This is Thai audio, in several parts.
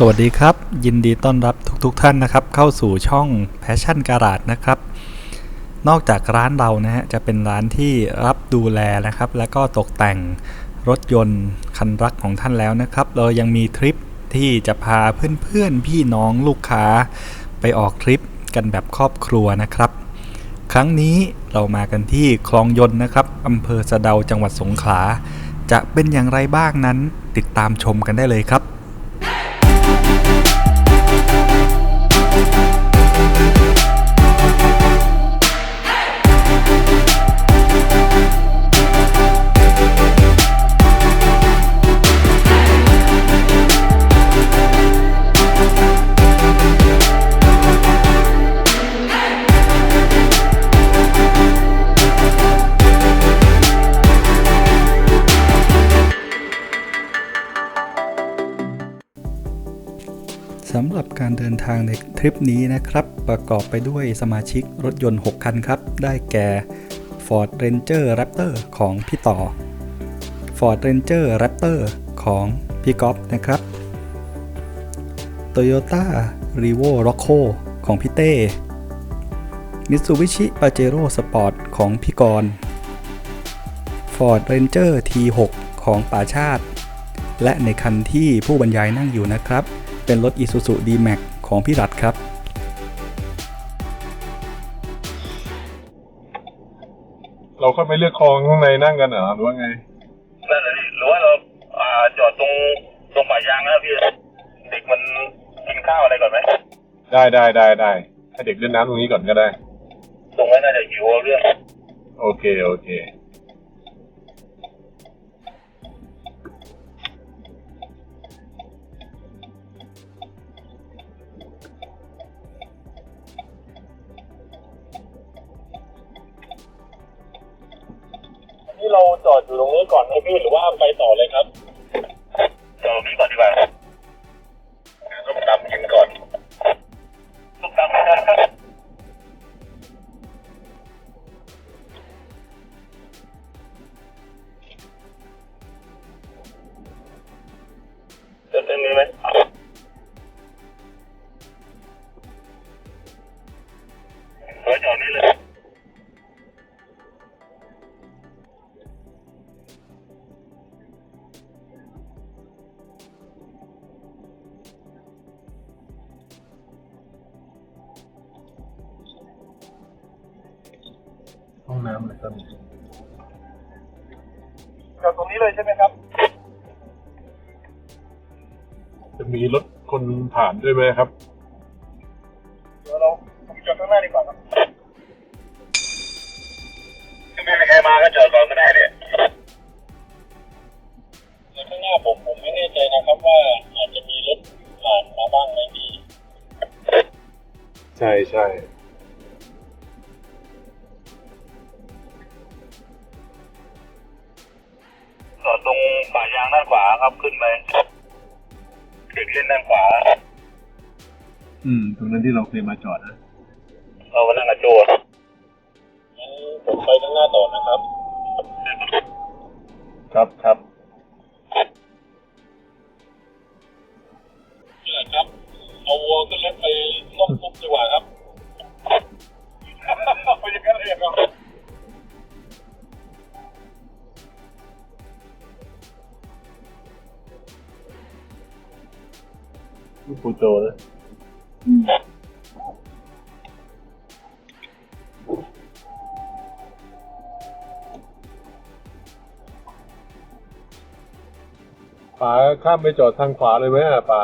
สวัสดีครับ ยินดีต้อนรับทุกๆทท่านนะครับ เข้าสู่ช่อง Passion Garage นะครับ นอกจากร้านเรานะฮะจะเป็นร้านที่รับดูแลนะครับ และก็ตกแต่งรถยนต์คันรักของท่านแล้วนะครับ เรายังมีทริปที่จะพาเพื่อนๆ พี่น้องลูกค้าไปออกทริปกันแบบครอบครัวนะครับ ครั้งนี้เรามากันที่คลองยนต์นะครับอำเภอสะเดาจังหวัดสงขลา จะเป็นอย่างไรบ้างนั้นติดตามชมกันได้เลยครับ ทริปนี้นะครับประกอบไปด้วยสมาชิกรถยนต์ 6 คันครับ ได้แก่ Ford Ranger Raptor ของพี่ต่อ Ford Ranger Raptor ของพี่ก๊อฟนะครับ Toyota r e v o Rocco ของพี่เต้ Mitsubishi Pajero Sport ของพี่กรณ์ Ford Ranger T6 ของป่าชาติ และในคันที่ผู้บรรยายนั่งอยู่นะครับ เป็นรถ Isuzu D-Max ของพี่รัฐครับ เราเข้าไปเลือกคลองข้างในนั่งกันเหรอหรือว่าไงนั่นแหละพี่หรือว่าเราอ่าจอดตรงตรงป่ายางนะพี่เด็กมันกินข้าวอะไรก่อนไหมได้ได้ได้ได้ให้เด็กเล่นน้ำตรงนี้ก่อนก็ได้ ตรงนั้นน่าจะหิวเอาเรื่อง โอเค โอเค ที่เราจอดอยู่ตรงนี้ก่อนไหมพี่หรือว่าไปต่อเลยครับ ห้องน้ำอะไรก็มีจอดตรงนี้เลยใช่ไหมครับ จะมีรถคนผ่านด้วยไหมครับ เดี๋ยวเราผมจอดข้างหน้าดีกว่าครับถ้าไม่มีใครมาก็จอดก่อนก็ได้เนี่ยในข้างหน้าผมผมไม่แน่ใจนะครับว่าอาจจะมีรถผ่านมาบ้างไหมพี่ ใช่ใช่ งป่ายางด้านขวาครับขึ้นไปเด็กเล่นด้านขวา อืม ตรงนั้นที่เราเคยมาจอดนะเอามานั่งกับโจงั้นผมไปข้างหน้าต่อนะครับ ครับครับนี่แหละครับ เอาวัวขึ้นรถไปต้มซุปดีกว่าครับ ไปอย่างนั้นเลยครับ ลูกปูโจนะป๋าข้ามไปจอดทางขวาเลยไหมอะป๋า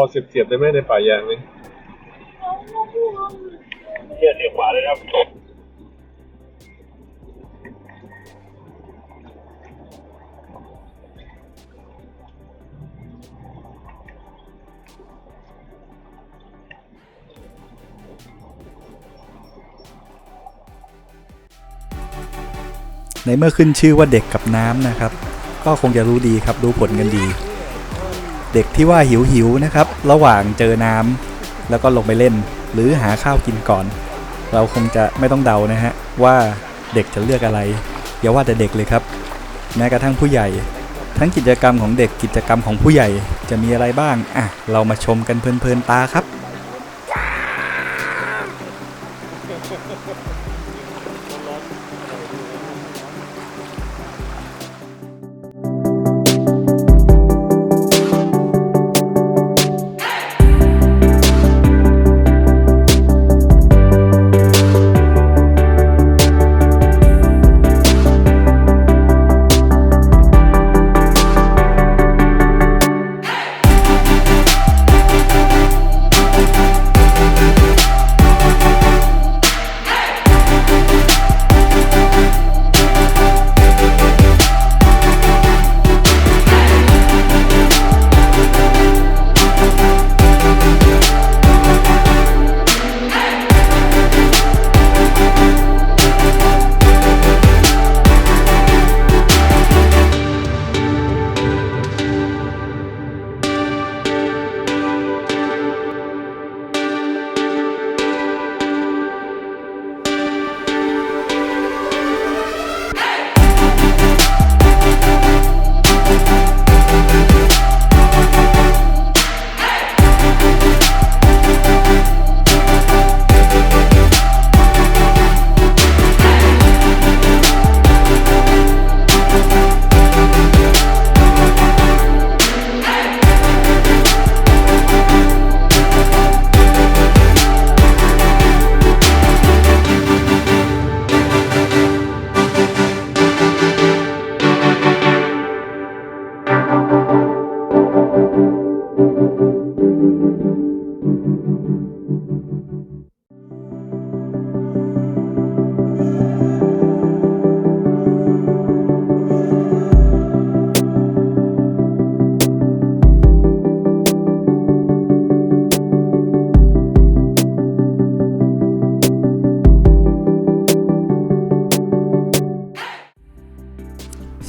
พอเสียบๆได้ไหมในป่ายางนี่เที่ยวเที่ยวขวาเลยครับในเมื่อขึ้นชื่อว่าเด็กกับน้ำนะครับ ก็คงจะรู้ดีครับรู้ผลกันดี เด็กที่ว่าหิวหิวนะครับ ระหว่างเจอน้ำแล้วก็ลงไปเล่น หรือหาข้าวกินก่อน เราคงจะไม่ต้องเดานะฮะ ว่าเด็กจะเลือกอะไรอย่าว่าแต่เด็กเลยครับแม้กระทั่งผู้ใหญ่ ทั้งกิจกรรมของเด็กกิจกรรมของผู้ใหญ่จะมีอะไรบ้างอะเรามาชมกันเพลินๆตาครับ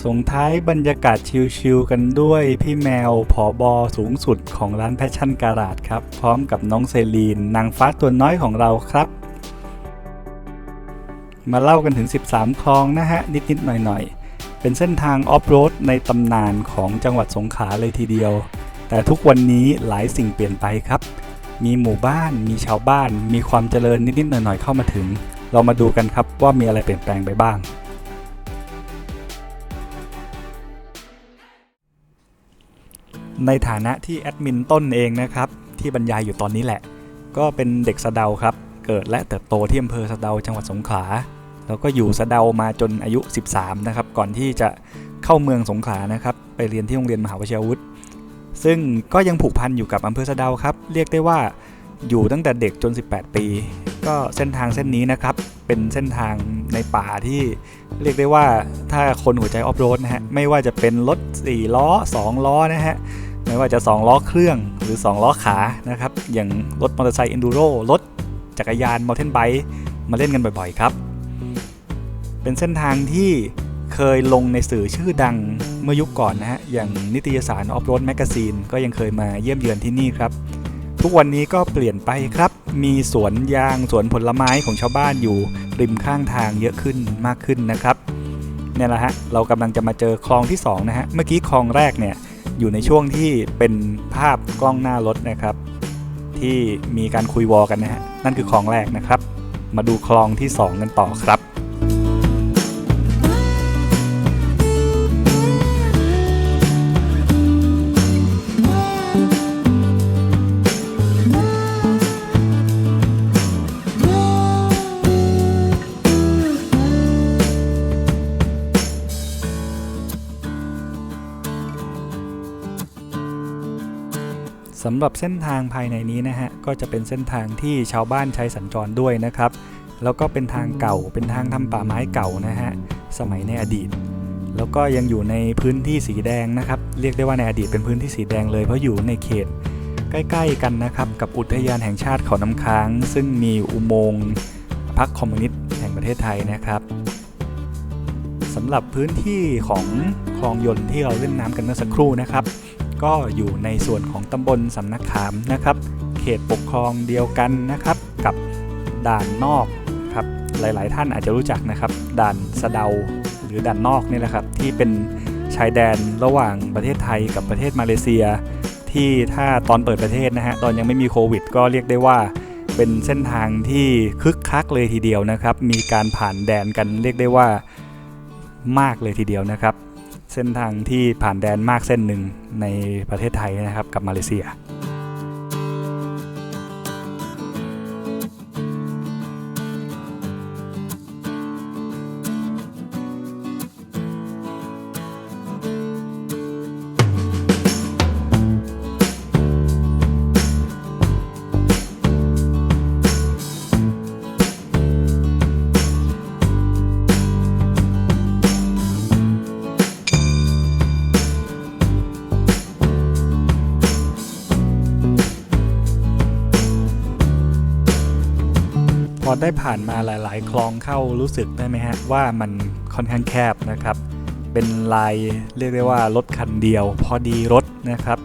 ส่งท้ายบรรยากาศชิลๆกันด้วยพี่แมวผอบอสูงสุดของร้านแพชชั่นการาดครับ พร้อมกับน้องเซรีน นางฟ้าตัวน้อยของเราครับ มาเล่ากันถึง 13 คลองนะฮะ นิดๆ หน่อยๆ เป็นเส้นทางออฟโรดในตำนานของจังหวัดสงขลาเลยทีเดียว แต่ทุกวันนี้หลายสิ่งเปลี่ยนไปครับ มีหมู่บ้าน มีชาวบ้าน มีความเจริญนิดๆ หน่อยๆ เข้ามาถึง เรามาดูกันครับว่ามีอะไรเปลี่ยนแปลงไปบ้าง ในฐานะที่แอดมินต้นเองนะครับ ที่บรรยายอยู่ตอนนี้แหละ ก็เป็นเด็กสะเดาครับ เกิดและเติบโตที่อำเภอสะเดาจังหวัดสงขลาแล้วก็อยู่สะเดามาจนอายุ 13 นะครับ ก่อนที่จะเข้าเมืองสงขลานะครับ ไปเรียนที่โรงเรียนมหาวชิรวุฒิซึ่งก็ยังผูกพันอยู่กับอำเภอสะเดาครับ เรียกได้ว่าอยู่ตั้งแต่เด็กจน 18 ปี ก็เส้นทางเส้นนี้นะครับ เป็นเส้นทางในป่าที่เรียกได้ว่าถ้าคนหัวใจออฟโรดนะฮะ ไม่ว่าจะเป็นรถ 4 ล้อ 2 ล้อนะฮะ ไม่ว่าจะ 2 ล้อเครื่องหรือ 2 ล้อขานะครับ อย่างรถมอเตอร์ไซค์ Enduro รถจักรยาน Mountain Bike มาเล่นกันบ่อยๆครับ เป็นเส้นทางที่เคยลงในสื่อชื่อดังเมื่อยุคก่อนนะฮะ อย่างนิตยสาร Off Road Magazine ก็ยังเคยมาเยี่ยมเยือนที่นี่ครับ ทุกวันนี้ก็เปลี่ยนไปครับ มีสวนยางสวนผลไม้ของชาวบ้านอยู่ริมข้างทางเยอะขึ้นมากขึ้นนะครับเนี่ยแหละฮะเรากำลังจะมาเจอคลองที่2นะฮะเมื่อกี้คลองแรกเนี่ย อยู่ในช่วงที่เป็นภาพกล้องหน้ารถนะครับ ที่มีการคุยวอลกันนะฮะนั่นคือคลองแรกนะครับ มาดูคลองที่ 2 กันต่อครับ สำหรับเส้นทางภายในนี้นะฮะก็จะเป็นเส้นทางที่ชาวบ้านใช้สัญจรด้วยนะครับ แล้วก็เป็นทางเก่าเป็นทางทำป่าไม้เก่านะฮะสมัยในอดีต แล้วก็ยังอยู่ในพื้นที่สีแดงนะครับเรียกได้ว่าในอดีตเป็นพื้นที่สีแดงเลยเพราะอยู่ในเขต ใกล้ ๆ กันนะครับกับอุทยานแห่งชาติเขาน้ำค้าง ซึ่งมีอุโมงค์พรรคคอมมิวนิสต์แห่งประเทศไทยนะครับสำหรับพื้นที่ของคลองยนต์ที่เราเล่นน้ำกันเมื่อสักครู่นะครับ ก็อยู่ในส่วนของตำบลสำนักขามนะครับ เขตปกครองเดียวกันนะครับ กับด่านนอกครับหลาย ๆ ท่านอาจจะรู้จักนะครับ ด่านสะเดาหรือด่านนอกนี่แหละครับ ที่เป็นชายแดนระหว่างประเทศไทยกับประเทศมาเลเซีย ที่ถ้าตอนเปิดประเทศนะฮะตอนยังไม่มีโควิด ก็เรียกได้ว่าเป็นเส้นทางที่คึกคักเลยทีเดียวนะครับ มีการผ่านแดนกันเรียกได้ว่ามากเลยทีเดียวนะครับ เส้นทางที่ผ่านแดนมากเส้นหนึ่งในประเทศไทยนะครับกับมาเลเซีย อได้ผ่านมาหลาย ๆ คลองเข้ารู้สึกได้ไหมฮะ ว่ามันค่อนข้างแคบนะครับ เป็นลายเรียกได้ว่ารถคันเดียว พอดีรถนะครับ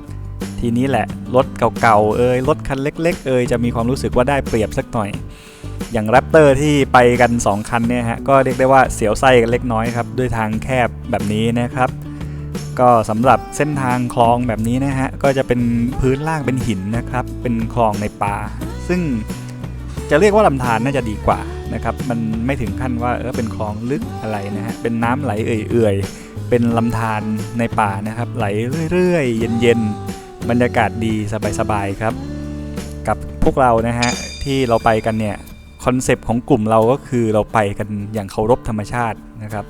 ทีนี้แหละรถเก่าๆเอ่ยรถคันเล็ก ๆ เอ่ยจะมีความรู้สึกว่าได้เปรียบสักหน่อย อย่างแรปเตอร์ที่ไปกัน 2 คันเนี่ยฮะก็เรียกได้ว่าเสียวไส้กันเล็กน้อยครับด้วยทางแคบแบบนี้นะครับก็สำหรับเส้นทางคลองแบบนี้นะฮะ ก็จะเป็นพื้นล่างเป็นหินนะครับ เป็นคลองในป่า ซึ่ง จะเรียกว่าลำธารน่าจะดีกว่านะครับมันไม่ถึงขั้นว่าเออเป็นคลองลึกอะไรนะฮะเป็นน้ำไหลเอื่อยๆเป็นลำธารในป่านะครับ ไหลเรื่อยๆเย็นๆบรรยากาศดีสบายๆครับ กับพวกเรานะฮะที่เราไปกันเนี่ยคอนเซปต์ของกลุ่มเราก็คือเราไปกันอย่างเคารพธรรมชาตินะครับ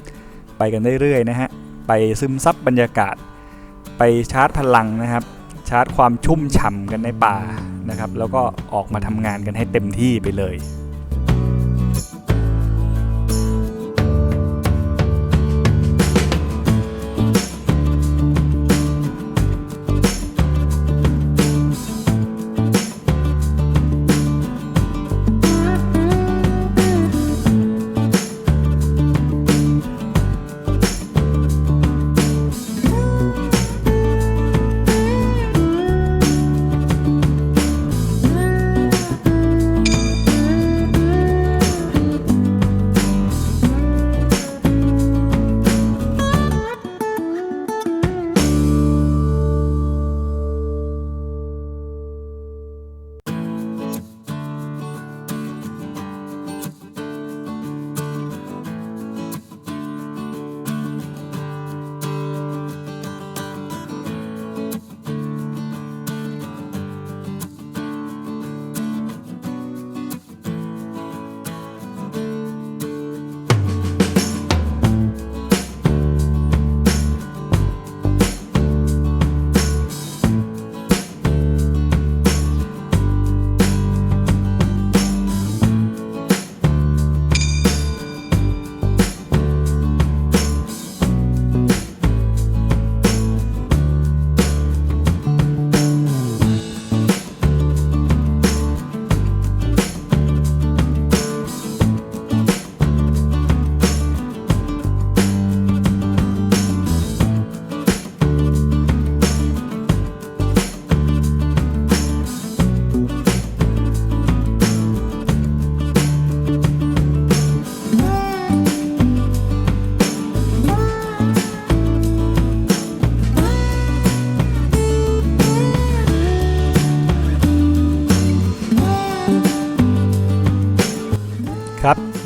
ไปกันเรื่อยๆนะฮะไปซึมซับบรรยากาศ ไปชาร์จพลังนะครับ ชาร์จความชุ่มฉ่ำกันในป่า นะครับแล้วก็ออกมาทำงานกันให้เต็มที่ไปเลย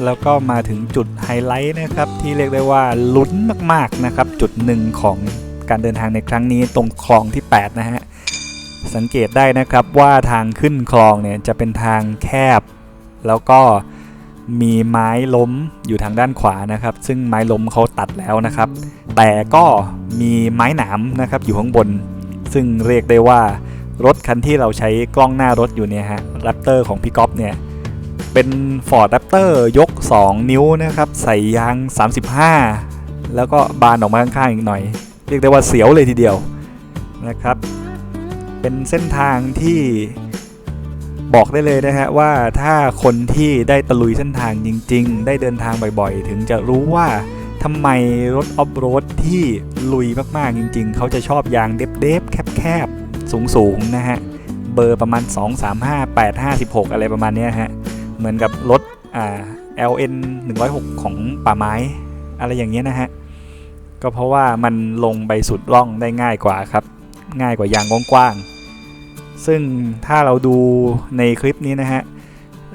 แล้วก็มาถึงจุดไฮไลท์นะครับที่เรียกได้ว่าลุ้นมากๆนะครับ จุดหนึ่งของการเดินทางในครั้งนี้ตรงคลองที่ 8 นะฮะ สังเกตได้นะครับว่าทางขึ้นคลองเนี่ยจะเป็นทางแคบ แล้วก็มีไม้ล้มอยู่ทางด้านขวานะครับ ซึ่งไม้ล้มเขาตัดแล้วนะครับ แต่ก็มีไม้หนามนะครับอยู่ข้างบน ซึ่งเรียกได้ว่ารถคันที่เราใช้กล้องหน้ารถอยู่เนี่ยฮะแรปเตอร์ของพี่ก๊อฟเนี่ย เป็น Ford Raptor ยก 2 นิ้วนะครับ ใส่ยาง 35 แล้วก็บานออกมาข้างๆอีกหน่อย เรียกได้ว่าเสียวเลยทีเดียวนะครับ เป็นเส้นทางที่บอกได้เลยนะฮะว่าถ้าคนที่ได้ตะลุยเส้นทางจริง ๆ ได้เดินทางบ่อยๆ ถึงจะรู้ว่าทำไมรถออฟโรดที่ลุยมากๆจริง ๆ เขาจะชอบยางเดฟๆแคบๆสูงๆนะฮะเบอร์ประมาณ 2 3 5 8 5 16 อะไรประมาณนี้ฮะ เหมือนกับรถอ่า LN 106 ของป่าไม้ อะไรอย่างเงี้ยนะฮะ ก็เพราะว่ามันลงไปสุดร่องได้ง่ายกว่าครับ ง่ายกว่ายางกว้างๆ ซึ่งถ้าเราดูในคลิปนี้นะฮะ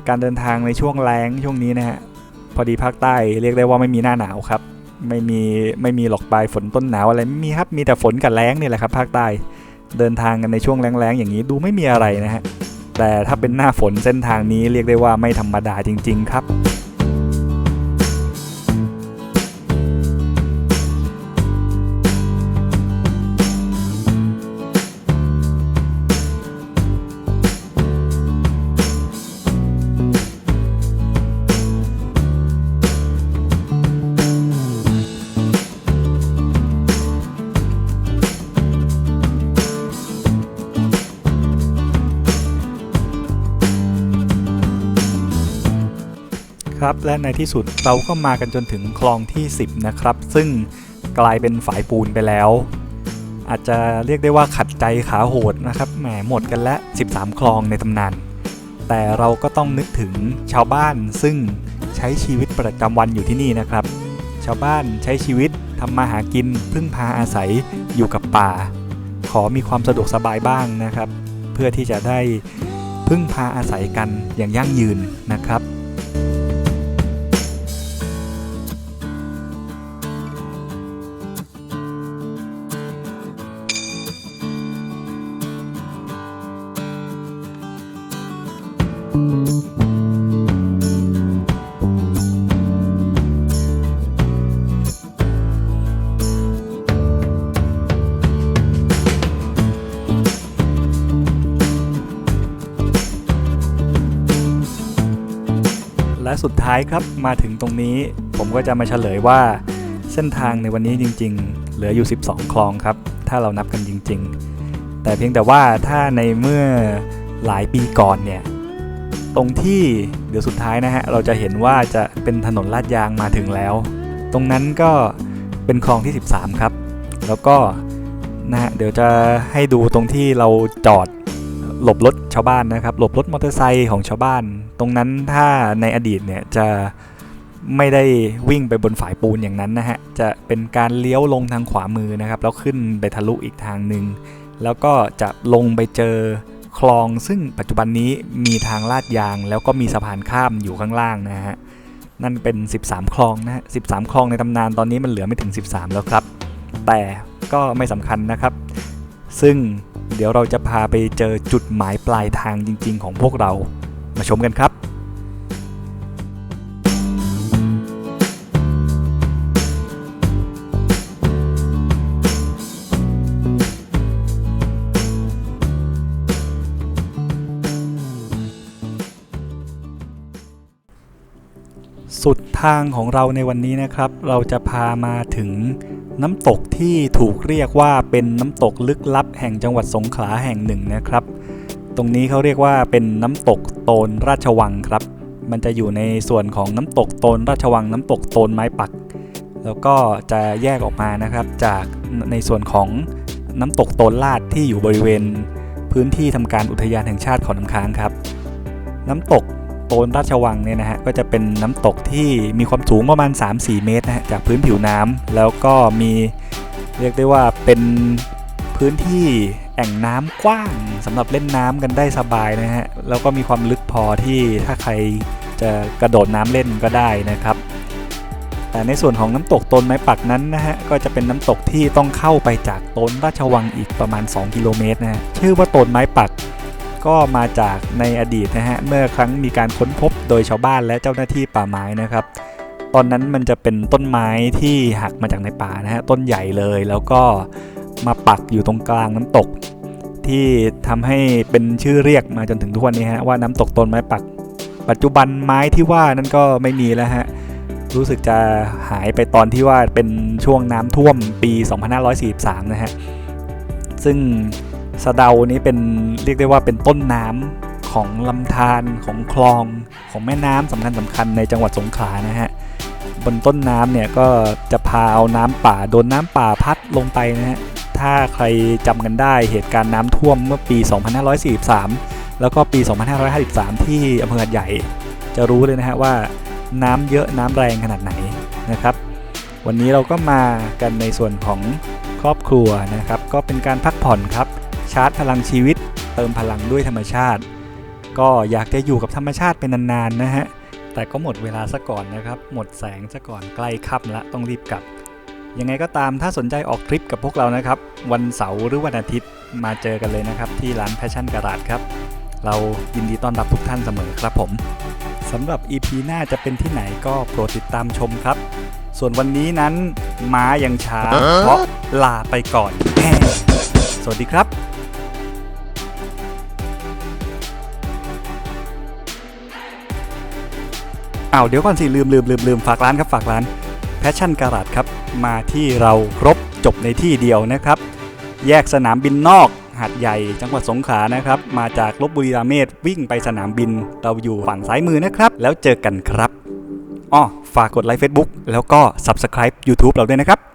การเดินทางในช่วงแรงช่วงนี้นะฮะ พอดีภาคใต้เรียกได้ว่าไม่มีหน้าหนาวครับ ไม่มีไม่มีหลอกปลายฝนต้นหนาวอะไรไม่มีครับ มีแต่ฝนกับแรงนี่แหละครับภาคใต้ เดินทางกันในช่วงแรงๆอย่างนี้ดูไม่มีอะไรนะฮะ แต่ถ้าเป็นหน้าฝนเส้นทางนี้เรียกได้ว่าไม่ธรรมดาจริง ๆ ครับ และในที่สุดเราก็มากันจนถึงคลองที่ 10 นะครับ ซึ่งกลายเป็นฝายปูนไปแล้ว อาจจะเรียกได้ว่าขัดใจขาโหดนะครับแหมหมดกันและ13 คลองในตำนาน แต่เราก็ต้องนึกถึงชาวบ้านซึ่งใช้ชีวิตประจำวันอยู่ที่นี่นะครับ ชาวบ้านใช้ชีวิตทำมาหากินพึ่งพาอาศัยอยู่กับป่า ขอมีความสะดวกสบายบ้างนะครับ เพื่อที่จะได้พึ่งพาอาศัยกันอย่างยั่งยืนนะครับ และสุดท้ายครับมาถึงตรงนี้ ผมก็จะมาเฉลยว่า เส้นทางในวันนี้จริง ๆ เหลืออยู่ 12 คลองครับ ถ้าเรานับกันจริง ๆ แต่เพียงแต่ว่าถ้าในเมื่อหลายปีก่อนเนี่ยตรงที่เดี๋ยวสุดท้ายนะฮะเราจะเห็นว่าจะเป็นถนนลาดยางมาถึงแล้ว ตรงนั้นก็เป็นคลองที่ 13 ครับ แล้วก็นะฮะเดี๋ยวจะให้ดูตรงที่เราจอด หลบรถชาวบ้านนะครับหลบรถมอเตอร์ไซค์ของชาวบ้าน ตรงนั้นถ้าในอดีตเนี่ยจะไม่ได้วิ่งไปบนฝายปูนอย่างนั้นนะฮะจะเป็นการเลี้ยวลงทางขวามือนะครับแล้วขึ้นไปทะลุอีกทางหนึ่งแล้วก็จะลงไปเจอคลองซึ่งปัจจุบันนี้มีทางลาดยาง แล้วก็มีสะพานข้ามอยู่ข้างล่างนะฮะนั่นเป็น 13 คลองนะฮะ13 คลองในตำนานตอนนี้มันเหลือไม่ถึง 13 แล้วครับ แต่ก็ไม่สำคัญนะครับ ซึ่ง เดี๋ยวเราจะพาไปเจอจุดหมายปลายทางจริง ๆ ของพวกเรา มาชมกันครับสุดทางของเราในวันนี้นะครับ เราจะพามาถึง น้ำตกที่ถูกเรียกว่าเป็นน้ำตกลึกลับแห่งจังหวัดสงขลาแห่งหนึ่งนะครับ ตรงนี้เขาเรียกว่าเป็นน้ำตกโตนราชวังครับ มันจะอยู่ในส่วนของน้ำตกโตนราชวังน้ำตกโตนไม้ปัก แล้วก็จะแยกออกมานะครับจากในส่วนของน้ำตกโตนลาดที่อยู่บริเวณ พื้นที่ทำการอุทยานแห่งชาติเขอน้ำค้างครับ น้ำตก โตนราชวังเนี่ยนะฮะก็จะเป็นน้ำตกที่มีความสูงประมาณ 3-4 เมตรนะฮะจากพื้นผิวน้ำแล้วก็มีเรียกได้ว่าเป็นพื้นที่แอ่งน้ำกว้างสำหรับเล่นน้ำกันได้สบายนะฮะแล้วก็มีความลึกพอที่ถ้าใครจะกระโดดน้ำเล่นก็ได้นะครับ แต่ในส่วนของน้ำตกตนไม้ปักนั้นนะฮะก็จะเป็นน้ำตกที่ต้องเข้าไปจากตนราชวังอีกประมาณ 2 กิโลเมตรนะฮะชื่อว่าตนไม้ปัก ก็มาจากในอดีตนะฮะเมื่อครั้งมีการค้นพบโดยชาวบ้านและเจ้าหน้าที่ป่าไม้นะครับ ตอนนั้นมันจะเป็นต้นไม้ที่หักมาจากในป่านะฮะต้นใหญ่เลยแล้วก็มาปักอยู่ตรงกลางน้ำตก ที่ทำให้เป็นชื่อเรียกมาจนถึงทุกวันนี้ฮะว่าน้ำตกต้นไม้ปัก ปัจจุบันไม้ที่ว่านั้นก็ไม่มีแล้วฮะรู้สึกจะหายไปตอนที่ว่าเป็นช่วงน้ำท่วมปี 2543 นะฮะ ซึ่ง สะเดานี้เป็นเรียกได้ว่าเป็นต้นน้ำของลำธารของคลองของแม่น้ำสำคัญสำคัญในจังหวัดสงขลานะฮะบนต้นน้ำเนี่ยก็จะพาเอาน้ำป่าโดนน้ำป่าพัดลงไปนะฮะถ้าใครจำกันได้เหตุการณ์น้ำท่วมเมื่อปี 2543 แล้วก็ปี 2553 ที่อำเภอใหญ่ จะรู้เลยนะฮะว่าน้ำเยอะน้ำแรงขนาดไหนนะครับวันนี้เราก็มากันในส่วนของครอบครัวนะครับ ก็เป็นการพักผ่อนครับ ชาร์จพลังชีวิต เติมพลังด้วยธรรมชาติ ก็อยากจะอยู่กับธรรมชาติเป็นนานๆนะฮะ แต่ก็หมดเวลาซะก่อนนะครับ หมดแสงซะก่อนใกล้ค่ำละต้องรีบกลับ ยังไงก็ตามถ้าสนใจออกทริปกับพวกเรานะครับ วันเสาร์หรือวันอาทิตย์มาเจอกันเลยนะครับ ที่ร้านแพชชั่นการาดครับ เรายินดีต้อนรับทุกท่านเสมอครับผมสำหรับ EP หน้าจะเป็นที่ไหนก็โปรดติดตามชมครับ ส่วนวันนี้นั้นม้ายังช้าเพราะลาไปก่อน สวัสดีครับ อ้าวเดี๋ยวก่อนสิลืมลืมลืมลืมฝากร้านครับฝากร้านแพชชั่นการาดครับ มาที่เราครบจบในที่เดียวนะครับ แยกสนามบินนอกหาดใหญ่จังหวัดสงขลานะครับ มาจากลบบุรีราเมศวิ่งไปสนามบิน เราอยู่ฝั่งซ้ายมือนะครับ แล้วเจอกันครับอ้อฝากกดไลค์ Facebook แล้วก็ Subscribe YouTube เราด้วยนะครับ